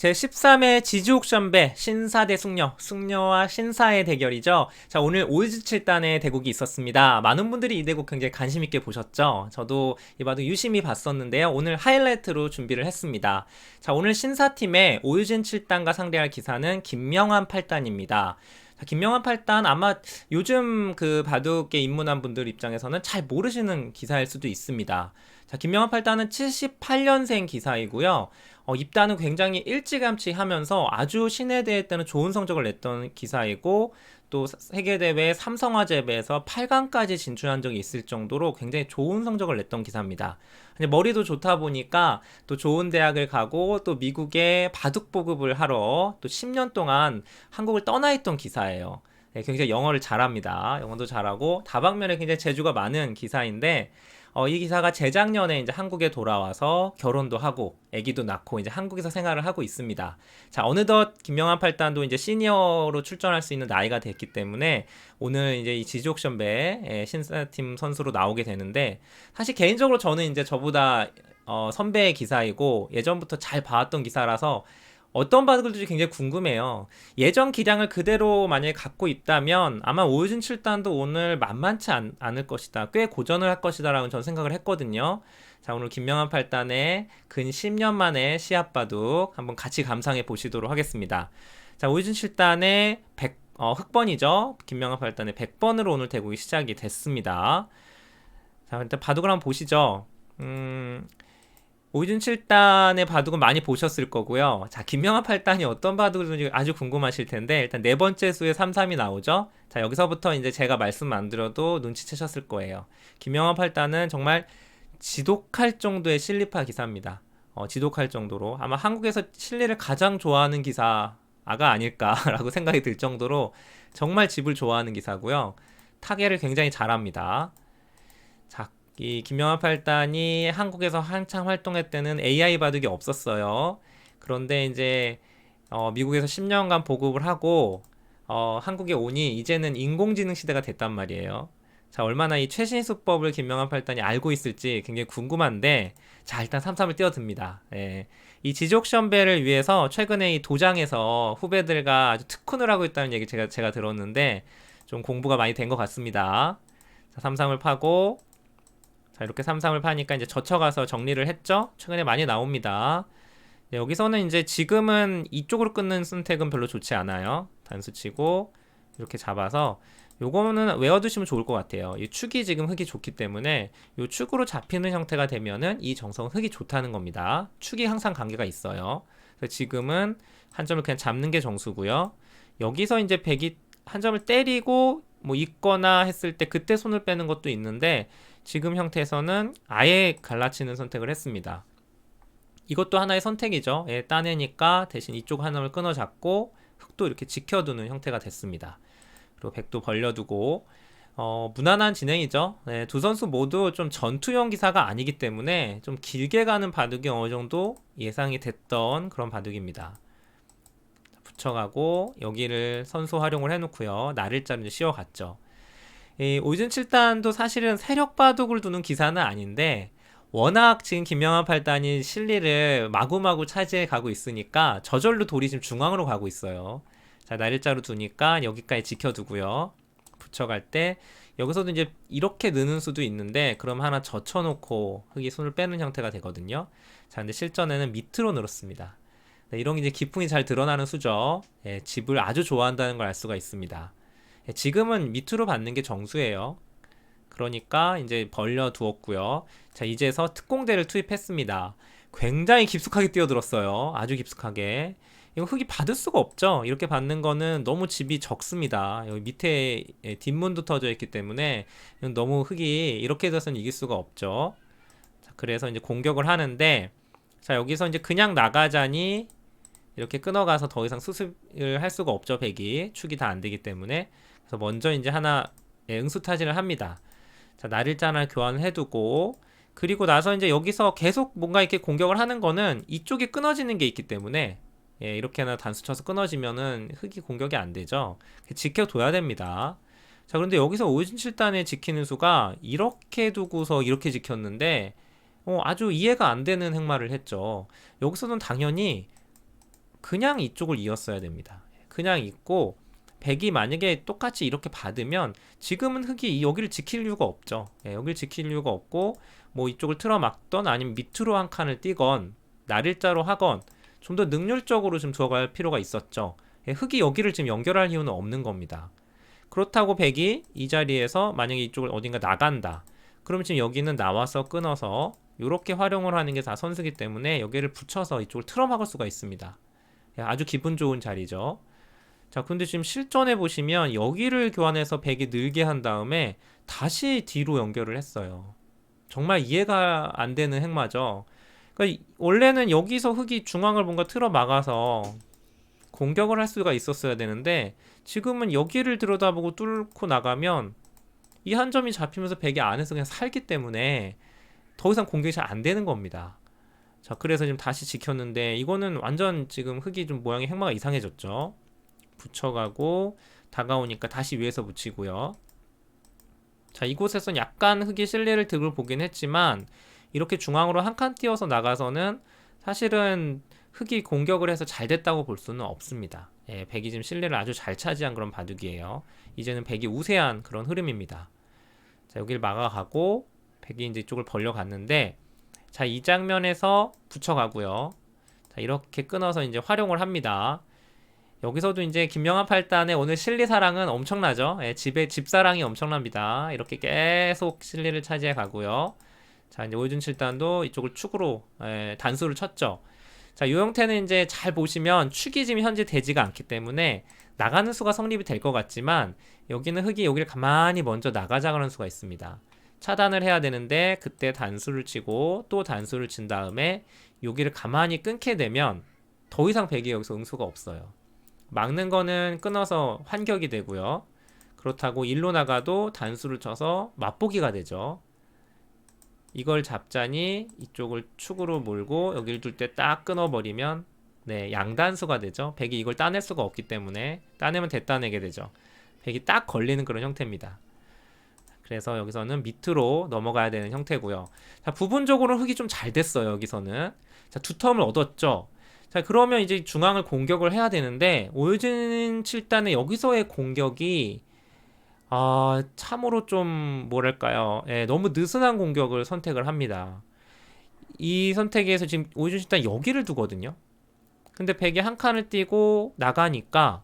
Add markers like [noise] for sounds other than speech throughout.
제13회 지주옥션배 신사 대 숙녀, 숙녀와 신사의 대결이죠. 자, 오늘 오이즈칠단의 대국이 있었습니다. 많은 분들이 이 대국 굉장히 관심 있게 보셨죠? 저도 이봐도 유심히 봤었는데요. 오늘 하이라이트로 준비를 했습니다. 자, 오늘 신사팀의 오유진 7단과 상대할 기사는 김명환 8단입니다. 자, 김명환 8단 아마 요즘 그 바둑에 입문한 분들 입장에서는 잘 모르시는 기사일 수도 있습니다. 자, 김명환 8단은 78년생 기사이고요. 어, 입단은 굉장히 일찌감치 하면서 아주 신에 대해 때는 좋은 성적을 냈던 기사이고 또 세계대회 삼성화재배에서 8강까지 진출한 적이 있을 정도로 굉장히 좋은 성적을 냈던 기사입니다. 머리도 좋다 보니까 또 좋은 대학을 가고 또 미국에 바둑 보급을 하러 또 10년 동안 한국을 떠나 있던 기사예요. 네, 굉장히 영어를 잘합니다. 영어도 잘하고 다방면에 굉장히 재주가 많은 기사인데 어, 이 기사가 재작년에 이제 한국에 돌아와서 결혼도 하고 아기도 낳고 이제 한국에서 생활을 하고 있습니다. 자, 어느덧 김명환 팔단도 이제 시니어로 출전할 수 있는 나이가 됐기 때문에 오늘 이제 이 지지옥션 배 신사팀 선수로 나오게 되는데 사실 개인적으로 저는 이제 저보다 어, 선배의 기사이고 예전부터 잘 봐왔던 기사라서 어떤 바둑을들지 굉장히 궁금해요. 예전 기량을 그대로 만약에 갖고 있다면 아마 오유진 7단도 오늘 만만치 않, 을 것이다. 꽤 고전을 할 것이다라고 저는 생각을 했거든요. 자, 오늘 김명환 8단의 근 10년 만에 시합 바둑 한번 같이 감상해 보시도록 하겠습니다. 자, 오유진 7단의 100, 어, 흑번이죠. 김명환 8단의 100번으로 오늘 대국이 시작이 됐습니다. 자, 일단 바둑을 한번 보시죠. 음, 오준 7단의 바둑은 많이 보셨을 거고요. 자, 김명환 8단이 어떤 바둑인지 아주 궁금하실 텐데, 일단 네 번째 수에 3, 3이 나오죠? 자, 여기서부터 이제 제가 말씀 안 드려도 눈치채셨을 거예요. 김명환 8단은 정말 지독할 정도의 실리파 기사입니다. 어, 지독할 정도로. 아마 한국에서 실리를 가장 좋아하는 기사가 아닐까라고 [laughs] 생각이 들 정도로 정말 집을 좋아하는 기사고요. 타겟을 굉장히 잘합니다. 이 김영하 팔단이 한국에서 한창 활동할 때는 AI 바둑이 없었어요. 그런데 이제 어, 미국에서 10년간 보급을 하고 어, 한국에 오니 이제는 인공지능 시대가 됐단 말이에요. 자, 얼마나 이 최신 수법을 김명환 팔단이 알고 있을지 굉장히 궁금한데, 자, 일단 삼삼을 띄워듭니다. 예. 이 지족션배를 위해서 최근에 이 도장에서 후배들과 아주 특훈을 하고 있다는 얘기 제가, 제가 들었는데, 좀 공부가 많이 된 것 같습니다. 자, 삼삼을 파고, 자, 이렇게 삼삼을 파니까 이제 젖혀가서 정리를 했죠? 최근에 많이 나옵니다. 네, 여기서는 이제 지금은 이쪽으로 끊는 선택은 별로 좋지 않아요. 단수 치고 이렇게 잡아서 요거는 외워두시면 좋을 것 같아요. 이 축이 지금 흙이 좋기 때문에 이 축으로 잡히는 형태가 되면은 이 정성은 흙이 좋다는 겁니다. 축이 항상 관계가 있어요. 그래서 지금은 한 점을 그냥 잡는 게 정수고요. 여기서 이제 백이 한 점을 때리고 뭐 있거나 했을 때 그때 손을 빼는 것도 있는데 지금 형태에서는 아예 갈라치는 선택을 했습니다. 이것도 하나의 선택이죠. 예, 따내니까 대신 이쪽 하나를 끊어 잡고 흙도 이렇게 지켜두는 형태가 됐습니다. 그리고 백도 벌려두고 어, 무난한 진행이죠. 네, 두 선수 모두 좀 전투형 기사가 아니기 때문에 좀 길게 가는 바둑이 어느 정도 예상이 됐던 그런 바둑입니다. 붙여가고 여기를 선수 활용을 해놓고요. 나를자로 씌워갔죠. 이 오이즌 7단도 사실은 세력 바둑을 두는 기사는 아닌데 워낙 지금 김명환 8단이 실리를 마구마구 차지해 가고 있으니까 저절로 돌이 지금 중앙으로 가고 있어요. 자, 날일자로 두니까 여기까지 지켜두고요. 붙여갈 때 여기서도 이제 이렇게 느는 수도 있는데 그럼 하나 젖혀놓고 흙이 손을 빼는 형태가 되거든요. 자, 근데 실전에는 밑으로 늘었습니다. 네, 이런 게 이제 기풍이 잘 드러나는 수죠. 예, 집을 아주 좋아한다는 걸 알 수가 있습니다. 예, 지금은 밑으로 받는 게 정수예요. 그러니까 이제 벌려 두었고요. 자, 이제서 특공대를 투입했습니다. 굉장히 깊숙하게 뛰어들었어요. 아주 깊숙하게. 이거 흙이 받을 수가 없죠. 이렇게 받는 거는 너무 집이 적습니다. 여기 밑에 예, 뒷문도 터져 있기 때문에 너무 흙이 이렇게 돼서는 이길 수가 없죠. 자, 그래서 이제 공격을 하는데 자, 여기서 이제 그냥 나가자니 이렇게 끊어가서 더 이상 수습을 할 수가 없죠. 백이 축이 다 안 되기 때문에 그래서 먼저 이제 하나 예, 응수 타진을 합니다. 자, 날일자 하나 교환을 해두고 그리고 나서 이제 여기서 계속 뭔가 이렇게 공격을 하는 거는 이쪽이 끊어지는 게 있기 때문에 예, 이렇게 하나 단수 쳐서 끊어지면은 흙이 공격이 안 되죠. 지켜둬야 됩니다. 자, 그런데 여기서 오진 7단에 지키는 수가 이렇게 두고서 이렇게 지켰는데 어, 아주 이해가 안 되는 행마를 했죠. 여기서는 당연히 그냥 이쪽을 이었어야 됩니다. 그냥 있고 백이 만약에 똑같이 이렇게 받으면 지금은 흙이 이 여기를 지킬 이유가 없죠. 예, 여기를 지킬 이유가 없고 뭐 이쪽을 틀어막던 아니면 밑으로 한 칸을 띄건 날일자로 하건 좀 더 능률적으로 좀 들어갈 필요가 있었죠. 예, 흙이 여기를 지금 연결할 이유는 없는 겁니다. 그렇다고 백이 이 자리에서 만약에 이쪽을 어딘가 나간다. 그럼 지금 여기는 나와서 끊어서 이렇게 활용을 하는 게 다 선수기 때문에 여기를 붙여서 이쪽을 틀어막을 수가 있습니다. 예, 아주 기분 좋은 자리죠. 자, 근데 지금 실전에 보시면 여기를 교환해서 백이 늘게 한 다음에 다시 뒤로 연결을 했어요. 정말 이해가 안 되는 행마죠. 그러니까 원래는 여기서 흙이 중앙을 뭔가 틀어 막아서 공격을 할 수가 있었어야 되는데 지금은 여기를 들여다보고 뚫고 나가면 이 한 점이 잡히면서 백이 안에서 그냥 살기 때문에 더 이상 공격이 잘 안 되는 겁니다. 자, 그래서 지금 다시 지켰는데 이거는 완전 지금 흙이 좀 모양이 행마가 이상해졌죠. 붙여가고 다가오니까 다시 위에서 붙이고요. 자, 이곳에선 약간 흙이 실내를 득을 보긴 했지만 이렇게 중앙으로 한 칸 띄어서 나가서는 사실은 흙이 공격을 해서 잘 됐다고 볼 수는 없습니다. 예, 백이 지금 실내를 아주 잘 차지한 그런 바둑이에요. 이제는 백이 우세한 그런 흐름입니다. 자, 여기를 막아가고 백이 이제 이쪽을 벌려갔는데 자, 이 장면에서 붙여가고요. 자, 이렇게 끊어서 이제 활용을 합니다. 여기서도 이제 김명한 팔단의 오늘 실리 사랑은 엄청나죠. 예, 집에 집사랑이 엄청납니다. 이렇게 계속 실리를 차지해 가고요. 자, 이제 오유준 칠단도 이쪽을 축으로 예, 단수를 쳤죠. 자, 이 형태는 이제 잘 보시면 축이 지금 현재 되지가 않기 때문에 나가는 수가 성립이 될 것 같지만 여기는 흙이 여기를 가만히 먼저 나가자 하는 수가 있습니다. 차단을 해야 되는데 그때 단수를 치고 또 단수를 친 다음에 여기를 가만히 끊게 되면 더 이상 백이 여기서 응수가 없어요. 막는 거는 끊어서 환격이 되고요. 그렇다고 일로 나가도 단수를 쳐서 맛보기가 되죠. 이걸 잡자니 이쪽을 축으로 몰고 여기를 둘 때 딱 끊어버리면 네 양단수가 되죠. 백이 이걸 따낼 수가 없기 때문에 따내면 됐다내게 되죠. 백이 딱 걸리는 그런 형태입니다. 그래서 여기서는 밑으로 넘어가야 되는 형태고요. 자 부분적으로 흙이 좀 잘 됐어요. 여기서는 자 두 텀을 얻었죠. 자 그러면 이제 중앙을 공격을 해야 되는데 오유진 7단의 여기서의 공격이 아 참으로 좀 뭐랄까요? 예, 너무 느슨한 공격을 선택을 합니다. 이 선택에서 지금 오유진 7단 여기를 두거든요. 근데 백이 한 칸을 띄고 나가니까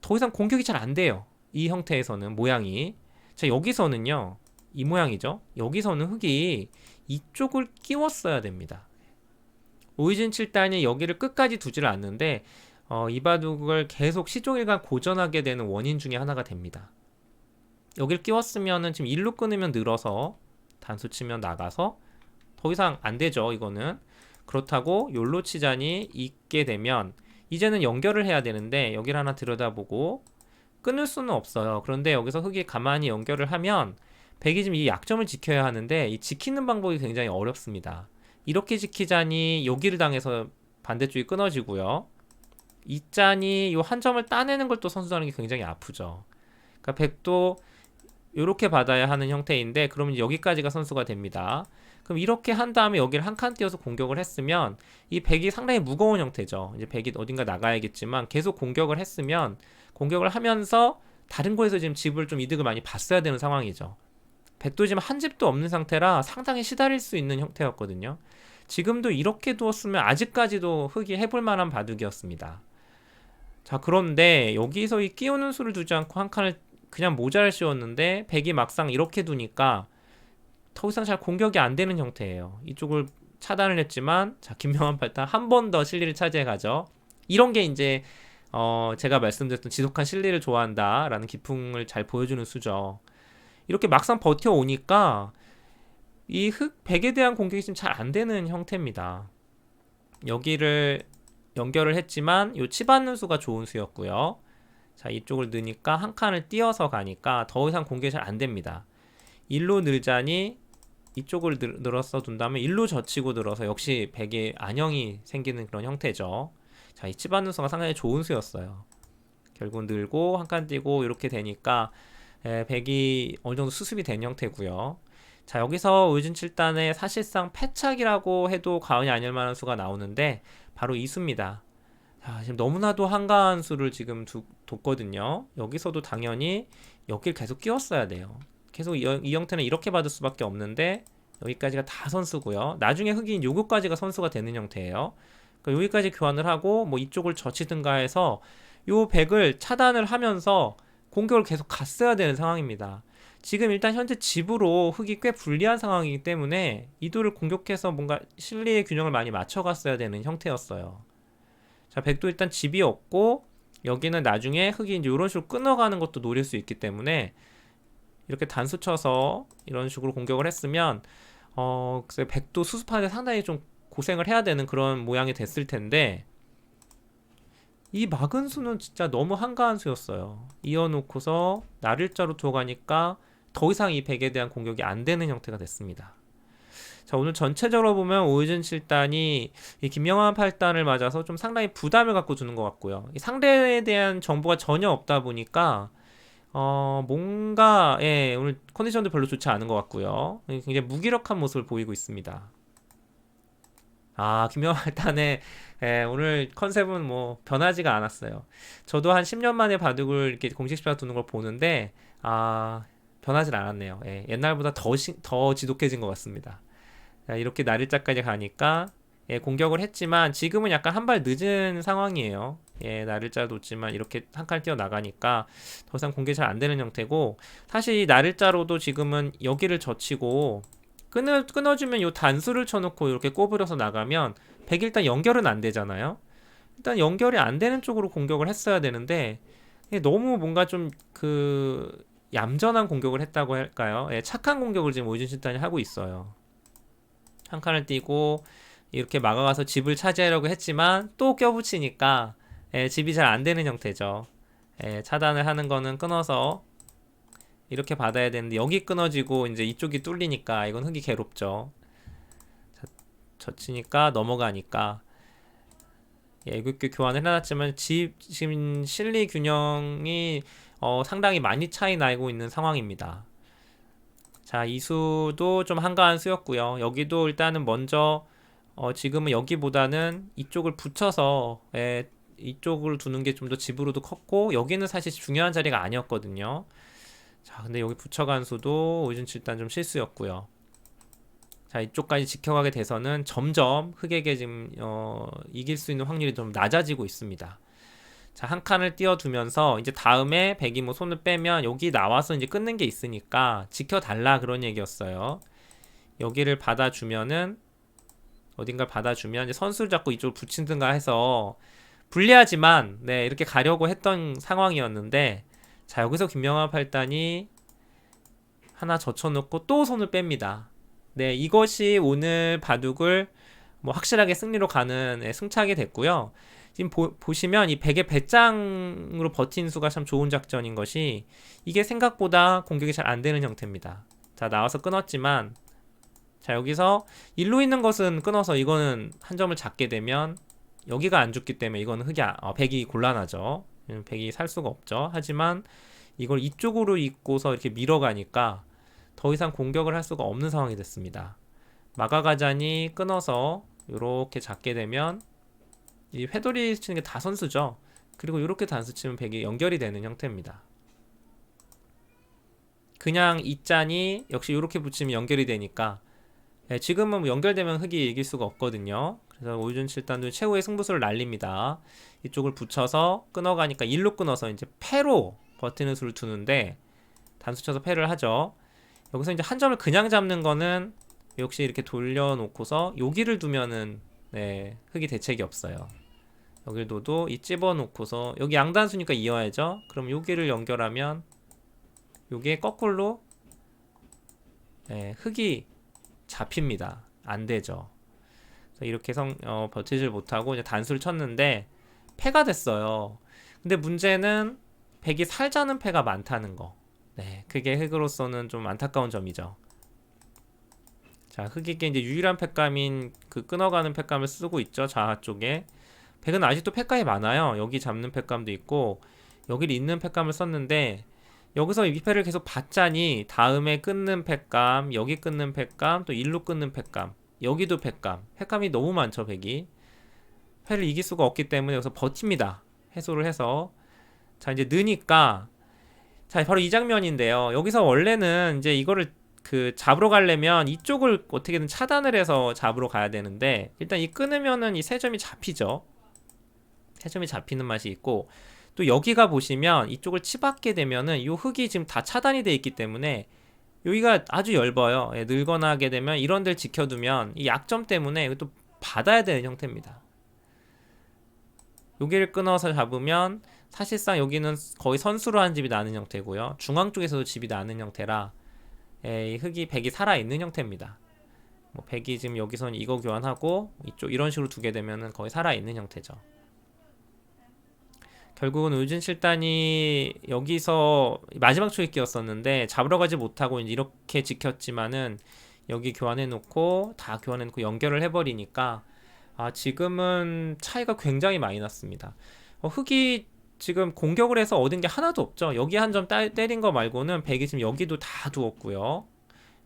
더 이상 공격이 잘 안 돼요. 이 형태에서는 모양이. 자 여기서는요 이 모양이죠. 여기서는 흙이 이쪽을 끼웠어야 됩니다 오이진 7단이 여기를 끝까지 두지를 않는데 어, 이 바둑을 계속 시종일관 고전하게 되는 원인 중에 하나가 됩니다. 여기를 끼웠으면은 지금 일로 끊으면 늘어서 단수 치면 나가서 더 이상 안 되죠. 이거는 그렇다고 욜로 치자니 있게 되면 이제는 연결을 해야 되는데 여기를 하나 들여다보고 끊을 수는 없어요. 그런데 여기서 흙이 가만히 연결을 하면 백이 지금 이 약점을 지켜야 하는데 이 지키는 방법이 굉장히 어렵습니다. 이렇게 지키자니 여기를 당해서 반대쪽이 끊어지고요. 이 짠이 이 한 점을 따내는 걸 또 선수하는 게 굉장히 아프죠. 그러니까 백도 이렇게 받아야 하는 형태인데 그러면 여기까지가 선수가 됩니다. 그럼 이렇게 한 다음에 여기를 한 칸 띄어서 공격을 했으면 이 백이 상당히 무거운 형태죠. 이제 백이 어딘가 나가야겠지만 계속 공격을 했으면 공격을 하면서 다른 곳에서 지금 집을 좀 이득을 많이 봤어야 되는 상황이죠. 백도 지금 한 집도 없는 상태라 상당히 시달릴 수 있는 형태였거든요. 지금도 이렇게 두었으면 아직까지도 흙이 해볼 만한 바둑이었습니다. 자, 그런데 여기서 이 끼우는 수를 두지 않고 한 칸을 그냥 모자를 씌웠는데 백이 막상 이렇게 두니까 더 이상 잘 공격이 안 되는 형태예요. 이쪽을 차단을 했지만 자, 김명환 팔단 한 번 더 실리를 차지해 가죠. 이런 게 이제 어, 제가 말씀드렸던 지독한 실리를 좋아한다라는 기풍을 잘 보여주는 수죠. 이렇게 막상 버텨오니까 이흙 백에 대한 공격이 지금 잘 안 되는 형태입니다. 여기를 연결을 했지만 요 치받는 수가 좋은 수였고요. 자 이쪽을 넣으니까 한 칸을 띄어서 가니까 더 이상 공격이 잘 안 됩니다. 일로 늘자니 이쪽을 늘어서 둔다면 일로 젖히고 늘어서 역시 백의 안형이 생기는 그런 형태죠. 자, 이 수가 상당히 좋은 수였어요. 결국 늘고 한칸 띄고 이렇게 되니까 예, 백이 어느 정도 수습이 된 형태고요. 자 여기서 의진 7단의 사실상 패착이라고 해도 과언이 아닐 만한 수가 나오는데 바로 이 수입니다. 자, 지금 너무나도 한가한 수를 지금 두, 뒀거든요. 여기서도 당연히 여길 계속 끼웠어야 돼요. 계속 이, 이 형태는 이렇게 받을 수밖에 없는데 여기까지가 다 선수고요. 나중에 흑인 요거까지가 선수가 되는 형태예요. 그러니까 여기까지 교환을 하고 뭐 이쪽을 젖히든가 해서 요 백을 차단을 하면서 공격을 계속 갔어야 되는 상황입니다. 지금 일단 현재 집으로 흑이 꽤 불리한 상황이기 때문에 이도를 공격해서 뭔가 실리의 균형을 많이 맞춰갔어야 되는 형태였어요. 자, 백도 일단 집이 없고 여기는 나중에 흑이 이제 이런 식으로 끊어가는 것도 노릴 수 있기 때문에 이렇게 단수 쳐서 이런 식으로 공격을 했으면 어, 백도 수습하는데 상당히 좀 고생을 해야 되는 그런 모양이 됐을 텐데 이 막은 수는 진짜 너무 한가한 수였어요. 이어놓고서 날일자로 들어가니까 더 이상 이 백에 대한 공격이 안 되는 형태가 됐습니다. 자, 오늘 전체적으로 보면 오이즌 7단이 이 김영환 8단을 맞아서 좀 상당히 부담을 갖고 주는 것 같고요. 이 상대에 대한 정보가 전혀 없다 보니까 어, 뭔가, 예, 오늘 컨디션도 별로 좋지 않은 것 같고요. 굉장히 무기력한 모습을 보이고 있습니다. 아, 김영환 [laughs] 단의 예, 오늘 컨셉은 뭐 변하지가 않았어요. 저도 한 10년 만에 바둑을 이렇게 공식 시합 두는 걸 보는데, 아, 변하진 않았네요. 예, 옛날보다 더, 시, 더 지독해진 것 같습니다. 자, 이렇게 날일자까지 가니까 예, 공격을 했지만 지금은 약간 한 발 늦은 상황이에요. 예, 날일자 놓지만 이렇게 한 칸 뛰어 나가니까 더 이상 공격이 잘안 되는 형태고 사실 이 날일자로도 지금은 여기를 젖히고 끊어, 끊어주면 요 단수를 쳐놓고 이렇게 꼬부려서 나가면 100 일단 연결은 안 되잖아요. 일단 연결이 안 되는 쪽으로 공격을 했어야 되는데 예, 너무 뭔가 좀 그 얌전한 공격을 했다고 할까요? 예, 착한 공격을 지금 오이준 신단이 하고 있어요. 한 칸을 띄고 이렇게 막아가서 집을 차지하려고 했지만 또 껴붙이니까 예, 집이 잘 안 되는 형태죠. 예, 차단을 하는 거는 끊어서 이렇게 받아야 되는데 여기 끊어지고 이제 이쪽이 뚫리니까 이건 흙이 괴롭죠. 자, 젖히니까 넘어가니까 예, 이렇게 교환을 해놨지만 집 지금 실리 균형이 어, 상당히 많이 차이 나고 있는 상황입니다. 자, 이 수도 좀 한가한 수였고요. 여기도 일단은 먼저 어, 지금은 여기보다는 이쪽을 붙여서 예, 이쪽을 두는 게 좀 더 집으로도 컸고 여기는 사실 중요한 자리가 아니었거든요. 자, 근데 여기 붙여간 수도 오이준 7단 좀 실수였고요. 자, 이쪽까지 지켜가게 돼서는 점점 흑에게 지금 어, 이길 수 있는 확률이 좀 낮아지고 있습니다. 자, 한 칸을 띄워두면서 이제 다음에 백이 뭐 손을 빼면 여기 나와서 이제 끊는 게 있으니까 지켜달라 그런 얘기였어요. 여기를 받아주면은 어딘가 받아주면 이제 선수를 잡고 이쪽을 붙인든가 해서 불리하지만 네 이렇게 가려고 했던 상황이었는데 자 여기서 김명환 팔단이 하나 젖혀놓고 또 손을 뺍니다. 네 이것이 오늘 바둑을 뭐 확실하게 승리로 가는 네, 승차게 됐고요. 지금 보, 보시면 이 백의 배짱으로 버틴 수가 참 좋은 작전인 것이 이게 생각보다 공격이 잘 안 되는 형태입니다. 자 나와서 끊었지만 자 여기서 일로 있는 것은 끊어서 이거는 한 점을 잡게 되면 여기가 안 죽기 때문에 이거는 흑이 어, 백이 곤란하죠. 음, 백이 살 수가 없죠. 하지만 이걸 이쪽으로 있고서 이렇게 밀어가니까 더 이상 공격을 할 수가 없는 상황이 됐습니다. 마가가잔이 끊어서 이렇게 잡게 되면 이 회돌이 치는 게 다 선수죠. 그리고 이렇게 단수 치면 백이 연결이 되는 형태입니다. 그냥 이 짠이 역시 이렇게 붙이면 연결이 되니까 네, 지금은 뭐 연결되면 흑이 이길 수가 없거든요. 그래서 오유준 7단도 최후의 승부수를 날립니다. 이쪽을 붙여서 끊어가니까 일로 끊어서 이제 패로 버티는 수를 두는데 단수 쳐서 패를 하죠. 여기서 이제 한 점을 그냥 잡는 거는 역시 이렇게 돌려놓고서 여기를 두면은 네, 흑이 대책이 없어요. 여기를 둬도 이 찝어놓고서 여기 양단수니까 이어야죠. 그럼 여기를 연결하면 요게 거꾸로 네, 흑이 잡힙니다. 안 되죠. 이렇게 성, 어, 버티질 못하고 이제 단수를 쳤는데 패가 됐어요. 근데 문제는 백이 살자는 패가 많다는 거. 네, 그게 흑으로서는 좀 안타까운 점이죠. 자, 흑에게 이제 유일한 패감인 그 끊어가는 패감을 쓰고 있죠. 좌하 쪽에. 백은 아직도 패감이 많아요. 여기 잡는 패감도 있고 여기를 잇는 패감을 썼는데 여기서 이 패를 계속 받자니 다음에 끊는 팩감, 여기 끊는 팩감, 또 일로 끊는 팩감, 여기도 팩감. 팩감이 너무 많죠, 백이. 패를 이길 수가 없기 때문에 여기서 버팁니다. 해소를 해서 자 이제 느니까 자 바로 이 장면인데요. 여기서 원래는 이제 이거를 그 잡으러 가려면 이쪽을 어떻게든 차단을 해서 잡으러 가야 되는데 일단 이 끊으면은 이 세 점이 잡히죠. 세 점이 잡히는 맛이 있고 또 여기가 보시면 이쪽을 치받게 되면은 이 흙이 지금 다 차단이 돼 있기 때문에 여기가 아주 얇아요. 예, 늙거나 하게 되면 이런 데를 지켜두면 이 약점 때문에 또 받아야 되는 형태입니다. 여기를 끊어서 잡으면 사실상 여기는 거의 선수로 한 집이 나는 형태고요. 중앙 쪽에서도 집이 나는 형태라 예, 이 흙이 백이 살아 있는 형태입니다. 뭐 백이 지금 여기서는 이거 교환하고 이쪽 이런 식으로 두게 되면은 거의 살아 있는 형태죠. 결국은 의준 실단이 여기서 마지막 초에 끼었었는데 잡으러 가지 못하고 이렇게 지켰지만은 여기 교환해 놓고 다 교환해 놓고 연결을 해버리니까 아 지금은 차이가 굉장히 많이 났습니다. 어, 흑이 지금 공격을 해서 얻은 게 하나도 없죠. 여기 한 점 때린 거 말고는 백이 지금 여기도 다 두었고요.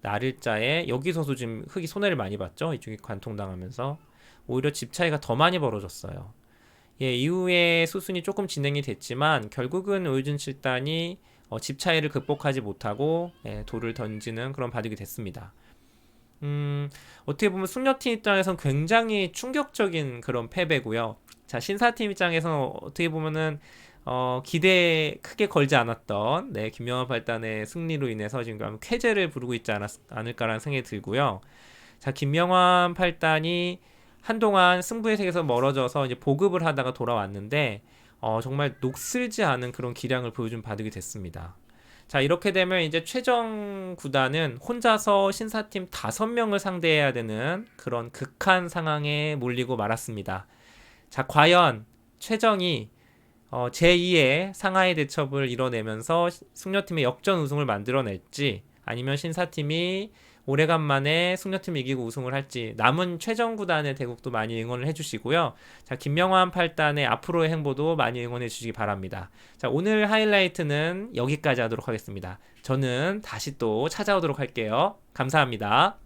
날일자에 여기서도 지금 흑이 손해를 많이 봤죠. 이쪽이 관통당하면서 오히려 집 차이가 더 많이 벌어졌어요. 예, 이후에 수순이 조금 진행이 됐지만 결국은 오유준 칠단이 어, 집 차이를 극복하지 못하고 예, 돌을 던지는 그런 바둑이 됐습니다. 음, 어떻게 보면 숙녀팀 입장에선 굉장히 충격적인 그런 패배고요. 자, 신사팀 입장에서는 어떻게 보면은 어, 기대에 크게 걸지 않았던 네, 김명환 팔단의 승리로 인해서 지금 쾌재를 부르고 있지 않았, 않을까라는 생각이 들고요. 자, 김명환 팔단이 한동안 승부의 세계에서 멀어져서 이제 보급을 하다가 돌아왔는데 어, 정말 녹슬지 않은 그런 기량을 보여준 바둑이 됐습니다. 자, 이렇게 되면 이제 최정 구단은 혼자서 신사팀 다섯 명을 상대해야 되는 그런 극한 상황에 몰리고 말았습니다. 자, 과연 최정이 어, 제2의 상하이 대첩을 이뤄내면서 숙녀팀의 역전 우승을 만들어낼지 아니면 신사팀이 오래간만에 숙녀팀 이기고 우승을 할지 남은 최정 구단의 대국도 많이 응원을 해주시고요. 자 김명환 8단의 앞으로의 행보도 많이 응원해 주시기 바랍니다. 자 오늘 하이라이트는 여기까지 하도록 하겠습니다. 저는 다시 또 찾아오도록 할게요. 감사합니다.